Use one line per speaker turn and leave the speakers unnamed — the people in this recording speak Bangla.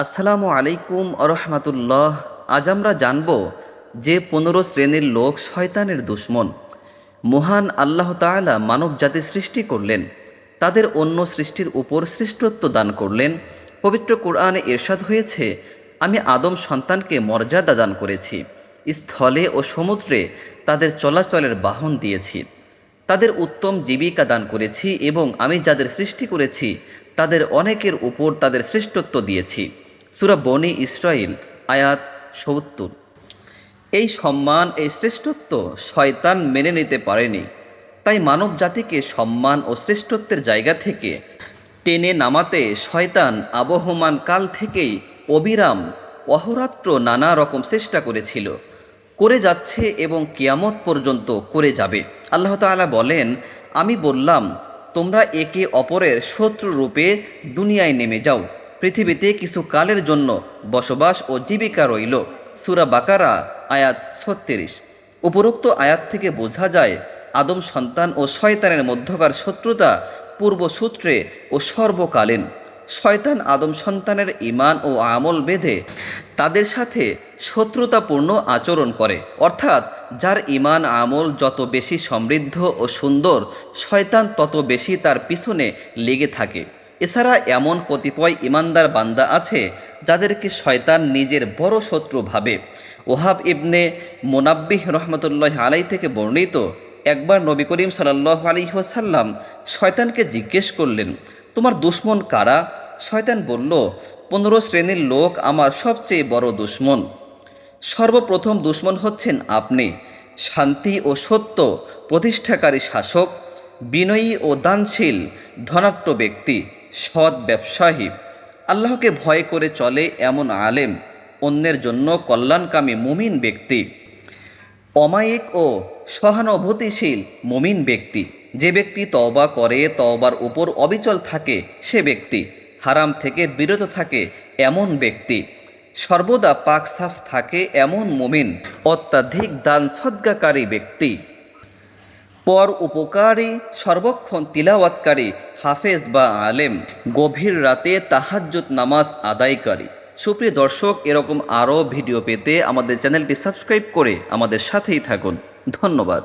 আসসালামু আলাইকুম আরহামাতুল্লাহ। আজ আমরা জানব যে পনেরো শ্রেণির লোক শয়তানের দুশ্মন। মহান আল্লাহ তাআলা মানব জাতি সৃষ্টি করলেন। তাদের অন্য সৃষ্টির উপর শ্রেষ্ঠত্ব দান করলেন। পবিত্র কোরআনে এরশাদ হয়েছে, আমি আদম সন্তানকে মর্যাদা দান করেছি। স্থলে ও সমুদ্রে তাদের চলাচলের বাহন দিয়েছি। তাদের উত্তম জীবিকা দান করেছি এবং আমি যাদের সৃষ্টি করেছি, তাদের অনেকের উপর তাদের শ্রেষ্ঠত্ব দিয়েছি। সুরা বনি ইসরাইল, আয়াত সত্তর। এই সম্মান, এই শ্রেষ্ঠত্ব শয়তান মেনে নিতে পারেনি। তাই মানব জাতিকে সম্মান ও শ্রেষ্ঠত্বের জায়গা থেকে টেনে নামাতে শয়তান আবহমান কাল থেকেই অবিরাম, অহরাত্র নানা রকম চেষ্টা করেছিল। করে যাচ্ছে এবং কিয়ামত পর্যন্ত করে যাবে। আল্লাহ তাআলা বলেন, আমি বললাম, তোমরা একে অপরের শত্রু রূপে দুনিয়ায় নেমে যাও। পৃথিবীতে কিছু কালের জন্য বসবাস ও জীবিকা রইল। সুরা বাকারা, আয়াত ছত্রিশ। উপরোক্ত আয়াত থেকে বোঝা যায়, আদম সন্তান ও শয়তানের মধ্যকার শত্রুতা পূর্বসূত্রে ও সর্বকালীন। শয়তান আদম সন্তানের ইমান ও আমল বেঁধে তাদের সাথে শত্রুতাপূর্ণ আচরণ করে। অর্থাৎ, যার ইমান আমল যত বেশি সমৃদ্ধ ও সুন্দর, শয়তান তত বেশি তার পিছনে লেগে থাকে। এছাড়া এমন কতিপয় ইমানদার বান্দা আছে যাদেরকে শয়তান নিজের বড় শত্রু ভাবে। ওহাব ইবনে মোনাব্বিহ রহমতুল্লাহ আলাই থেকে বর্ণিত একবার নবী করিম সাল্লাহ আলী শয়তানকে জিজ্ঞেস করলেন, তোমার দুশ্মন কারা? শয়তান বলল, পনেরো শ্রেণির লোক আমার সবচেয়ে বড় দুশ্মন। সর্বপ্রথম দুশ্মন হচ্ছেন আপনি। শান্তি ও সত্য প্রতিষ্ঠাকারী শাসক, বিনয়ী ও দানশীল ধনাট্য ব্যক্তি। সৎ ব্যবসায়ী। আল্লাহকে ভয় করে চলে এমন আলেম, অন্যের জন্য কল্যাণকামী মুমিন ব্যক্তি। অমায়িক ও সহানুভূতিশীল মুমিন ব্যক্তি। যে ব্যক্তি তওবা করে, তওবার উপর অবিচল থাকে, সে ব্যক্তি। হারাম থেকে বিরত থাকে এমন ব্যক্তি। সর্বদা পাক সাফ থাকে এমন মুমিন, অত্যাধিক দান সদ্গাকারী ব্যক্তি। পর উপকারী, সর্বক্ষণ তিলাওয়াতকারী, হাফেজ বা আলেম, গভীর রাতে তাহাজ্জুদ নামাজ আদায়কারী। সুপ্রিয় দর্শক, এরকম আরও ভিডিও পেতে আমাদের চ্যানেলটি সাবস্ক্রাইব করে আমাদের সাথেই থাকুন। ধন্যবাদ।